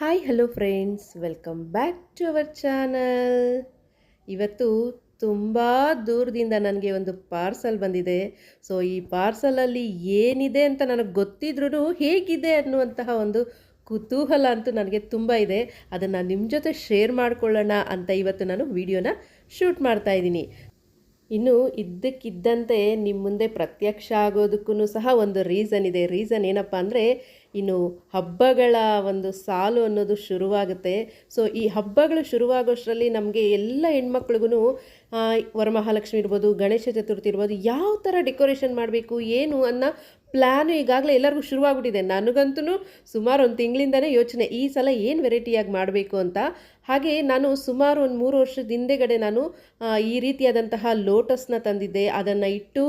Hi hello friends welcome back to our channel ಇವತ್ತು ತುಂಬ ದೂರದಿಂದ ನನಗೆ ಒಂದು ಪಾರ್ಸಲ್ ಬಂದಿದೆ. ಸೊ ಈ ಪಾರ್ಸಲಲ್ಲಿ ಏನಿದೆ ಅಂತ ನನಗೆ ಗೊತ್ತಿದ್ರೂ ಹೇಗಿದೆ ಅನ್ನುವಂತಹ ಒಂದು ಕುತೂಹಲ ಅಂತೂ ನನಗೆ ತುಂಬ ಇದೆ. ಅದನ್ನು ನಿಮ್ಮ ಜೊತೆ ಶೇರ್ ಮಾಡಿಕೊಳ್ಳೋಣ ಅಂತ ಇವತ್ತು ನಾನು ವಿಡಿಯೋನ ಶೂಟ್ ಮಾಡ್ತಾ ಇದ್ದೀನಿ. ಇನ್ನು ಇದ್ದಕ್ಕಿದ್ದಂತೆ ನಿಮ್ಮ ಮುಂದೆ ಪ್ರತ್ಯಕ್ಷ ಆಗೋದಕ್ಕೂ ಸಹ ಒಂದು ರೀಸನ್ ಇದೆ. ರೀಸನ್ ಏನಪ್ಪ ಅಂದರೆ ಇನ್ನು ಹಬ್ಬಗಳ ಒಂದು ಸಾಲು ಅನ್ನೋದು ಶುರುವಾಗುತ್ತೆ. ಸೊ ಈ ಹಬ್ಬಗಳು ಶುರುವಾಗೋಷ್ಟರಲ್ಲಿ ನಮಗೆ ಎಲ್ಲ ಹೆಣ್ಮಕ್ಳಿಗೂ ವರಮಹಾಲಕ್ಷ್ಮಿ ಇರ್ಬೋದು, ಗಣೇಶ ಚತುರ್ಥಿ ಇರ್ಬೋದು, ಯಾವ ಥರ ಡೆಕೋರೇಷನ್ ಮಾಡಬೇಕು, ಏನು ಅನ್ನೋ ಪ್ಲ್ಯಾನು ಈಗಾಗಲೇ ಎಲ್ಲರಿಗೂ ಶುರುವಾಗ್ಬಿಟ್ಟಿದೆ. ನನಗಂತೂ ಸುಮಾರು ಒಂದು ತಿಂಗಳಿಂದನೇ ಯೋಚನೆ, ಈ ಸಲ ಏನು ವೆರೈಟಿಯಾಗಿ ಮಾಡಬೇಕು ಅಂತ. ಹಾಗೆ ನಾನು ಸುಮಾರು ಒಂದು ಮೂರು ವರ್ಷದ ಹಿಂದೆಗಡೆ ನಾನು ಈ ರೀತಿಯಾದಂತಹ ಲೋಟಸ್ನ ತಂದಿದ್ದೆ. ಅದನ್ನು ಇಟ್ಟು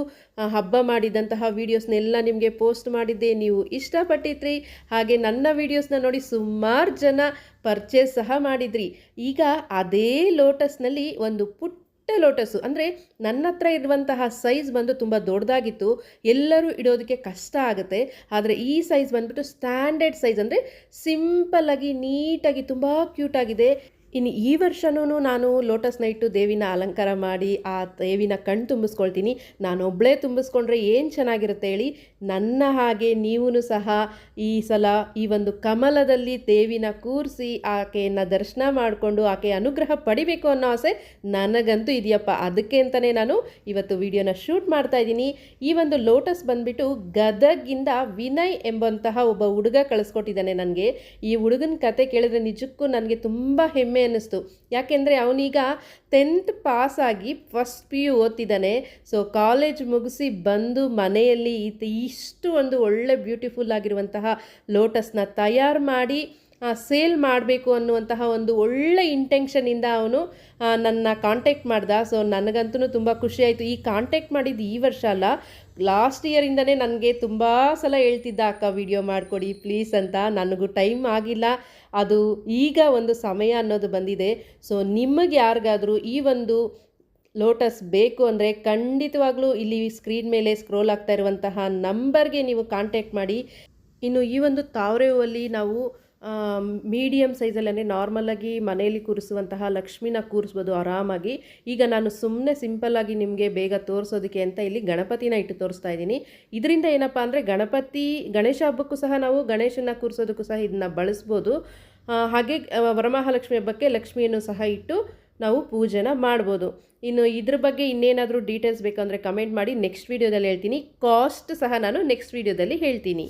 ಹಬ್ಬ ಮಾಡಿದಂತಹ ವೀಡಿಯೋಸ್ನೆಲ್ಲ ನಿಮಗೆ ಪೋಸ್ಟ್ ಮಾಡಿದ್ದೆ. ನೀವು ಇಷ್ಟಪಟ್ಟಿದ್ರಿ ಹಾಗೆ ನನ್ನ ವೀಡಿಯೋಸ್ನ ನೋಡಿ ಸುಮಾರು ಜನ ಪರ್ಚೇಸ್ ಸಹ ಮಾಡಿದ್ರಿ. ಈಗ ಅದೇ ಲೋಟಸ್ನಲ್ಲಿ ಒಂದು ಪುಟ್ಟ ಲೋಟಸ್ಸು ಅಂದರೆ ನನ್ನ ಹತ್ರ ಇರುವಂತಹ ಸೈಜ್ ಬಂದು ತುಂಬ ದೊಡ್ಡದಾಗಿತ್ತು. ಎಲ್ಲರೂ ಇಡೋದಕ್ಕೆ ಕಷ್ಟ ಆಗುತ್ತೆ. ಆದರೆ ಈ ಸೈಜ್ ಬಂದ್ಬಿಟ್ಟು ಸ್ಟ್ಯಾಂಡರ್ಡ್ ಸೈಜ್ ಅಂದರೆ ಸಿಂಪಲ್ಲಾಗಿ ನೀಟಾಗಿ ತುಂಬ ಕ್ಯೂಟಾಗಿದೆ ಇನ್ನು ಈ ವರ್ಷನೂ ನಾನು ಲೋಟಸ್ ನೈಟು ದೇವಿನ ಅಲಂಕಾರ ಮಾಡಿ ಆ ದೇವಿನ ಕಣ್ ತುಂಬಿಸ್ಕೊಳ್ತೀನಿ. ನಾನೊಬ್ಬಳೇ ತುಂಬಿಸ್ಕೊಂಡ್ರೆ ಏನು ಚೆನ್ನಾಗಿರುತ್ತೆ ಹೇಳಿ, ನನ್ನ ಹಾಗೆ ನೀವೂ ಸಹ ಈ ಸಲ ಈ ಒಂದು ಕಮಲದಲ್ಲಿ ದೇವಿನ ಕೂರಿಸಿ ಆಕೆಯನ್ನು ದರ್ಶನ ಮಾಡಿಕೊಂಡು ಆಕೆಯ ಅನುಗ್ರಹ ಪಡಿಬೇಕು ಅನ್ನೋ ಆಸೆ ನನಗಂತೂ ಇದೆಯಪ್ಪ. ಅದಕ್ಕೆ ಅಂತಲೇ ನಾನು ಇವತ್ತು ವಿಡಿಯೋನ ಶೂಟ್ ಮಾಡ್ತಾ ಇದ್ದೀನಿ. ಈ ಒಂದು ಲೋಟಸ್ ಬಂದುಬಿಟ್ಟು ಗದಗಿಂದ ವಿನಯ್ ಎಂಬಂತಹ ಒಬ್ಬ ಹುಡುಗ ಕಳಿಸ್ಕೊಟ್ಟಿದ್ದಾನೆ ನನಗೆ. ಈ ಹುಡುಗನ ಕತೆ ಕೇಳಿದ್ರೆ ನಿಜಕ್ಕೂ ನನಗೆ ತುಂಬ ಹೆಮ್ಮೆ ಅನ್ನಿಸ್ತು. ಯಾಕೆಂದರೆ ಅವನೀಗ ಟೆಂತ್ ಪಾಸಾಗಿ ಫಸ್ಟ್ ಪಿ ಯು ಓದ್ತಿದ್ದಾನೆ. ಸೊ ಕಾಲೇಜ್ ಮುಗಿಸಿ ಬಂದು ಮನೆಯಲ್ಲಿ ಇಷ್ಟು ಒಂದು ಒಳ್ಳೆ ಬ್ಯೂಟಿಫುಲ್ ಆಗಿರುವಂತಹ ಲೋಟಸ್ನ ತಯಾರು ಮಾಡಿ ಸೇಲ್ ಮಾಡಬೇಕು ಅನ್ನುವಂತಹ ಒಂದು ಒಳ್ಳೆ ಇಂಟೆನ್ಷನಿಂದ ಅವನು ನನ್ನ ಕಾಂಟ್ಯಾಕ್ಟ್ ಮಾಡ್ದ. ಸೊ ನನಗಂತೂ ತುಂಬ ಖುಷಿಯಾಯಿತು ಈ ಕಾಂಟ್ಯಾಕ್ಟ್ ಮಾಡಿದ್ದು ಈ ವರ್ಷ ಅಲ್ಲ. ಲಾಸ್ಟ್ ಇಯರಿಂದನೇ ನನಗೆ ತುಂಬ ಸಲ ಹೇಳ್ತಿದ್ದ, ಅಕ್ಕ ವಿಡಿಯೋ ಮಾಡಿಕೊಡಿ ಪ್ಲೀಸ್ ಅಂತ. ನನಗೂ ಟೈಮ್ ಆಗಿಲ್ಲ. ಅದು ಈಗ ಒಂದು ಸಮಯ ಅನ್ನೋದು ಬಂದಿದೆ. ಸೊ ನಿಮಗೆ ಯಾರಿಗಾದರೂ ಈ ಒಂದು ಲೋಟಸ್ ಬೇಕು ಅಂದರೆ ಖಂಡಿತವಾಗ್ಲೂ ಇಲ್ಲಿ ಸ್ಕ್ರೀನ್ ಮೇಲೆ ಸ್ಕ್ರೋಲ್ ಆಗ್ತಾ ಇರುವಂತಹ ನಂಬರ್ಗೆ ನೀವು ಕಾಂಟ್ಯಾಕ್ಟ್ ಮಾಡಿ. ಇನ್ನು ಈ ಒಂದು ತಾವರೆ ಹೂವಲ್ಲಿ ನಾವು ಮೀಡಿಯಮ್ ಅಂದರೆ ನಾರ್ಮಲಾಗಿ ಮನೆಯಲ್ಲಿ ಕೂರಿಸುವಂತಹ ಲಕ್ಷ್ಮಿನ ಕೂರಿಸ್ಬೋದು ಆರಾಮಾಗಿ. ಈಗ ನಾನು ಸುಮ್ಮನೆ ಸಿಂಪಲ್ಲಾಗಿ ನಿಮಗೆ ಬೇಗ ತೋರಿಸೋದಕ್ಕೆ ಅಂತ ಇಲ್ಲಿ ಗಣಪತಿನ ಇಟ್ಟು ತೋರಿಸ್ತಾ ಇದ್ದೀನಿ. ಇದರಿಂದ ಏನಪ್ಪ ಅಂದರೆ ಗಣಪತಿ, ಗಣೇಶ ಹಬ್ಬಕ್ಕೂ ಸಹ ನಾವು ಗಣೇಶನ ಕೂರಿಸೋದಕ್ಕೂ ಸಹ ಇದನ್ನ ಬಳಸ್ಬೋದು. ಹಾಗೆ ವರಮಹಾಲಕ್ಷ್ಮಿ ಹಬ್ಬಕ್ಕೆ ಲಕ್ಷ್ಮಿಯನ್ನು ಸಹ ಇಟ್ಟು ನಾವು ಪೂಜೆನ ಮಾಡ್ಬೋದು. ಇನ್ನು ಇದ್ರ ಬಗ್ಗೆ ಇನ್ನೇನಾದರೂ ಡೀಟೇಲ್ಸ್ ಬೇಕಂದರೆ ಕಮೆಂಟ್ ಮಾಡಿ ನೆಕ್ಸ್ಟ್ ವೀಡಿಯೋದಲ್ಲಿ ಹೇಳ್ತೀನಿ. ಕಾಸ್ಟ್ ಸಹ ನಾನು ನೆಕ್ಸ್ಟ್ ವೀಡಿಯೋದಲ್ಲಿ ಹೇಳ್ತೀನಿ.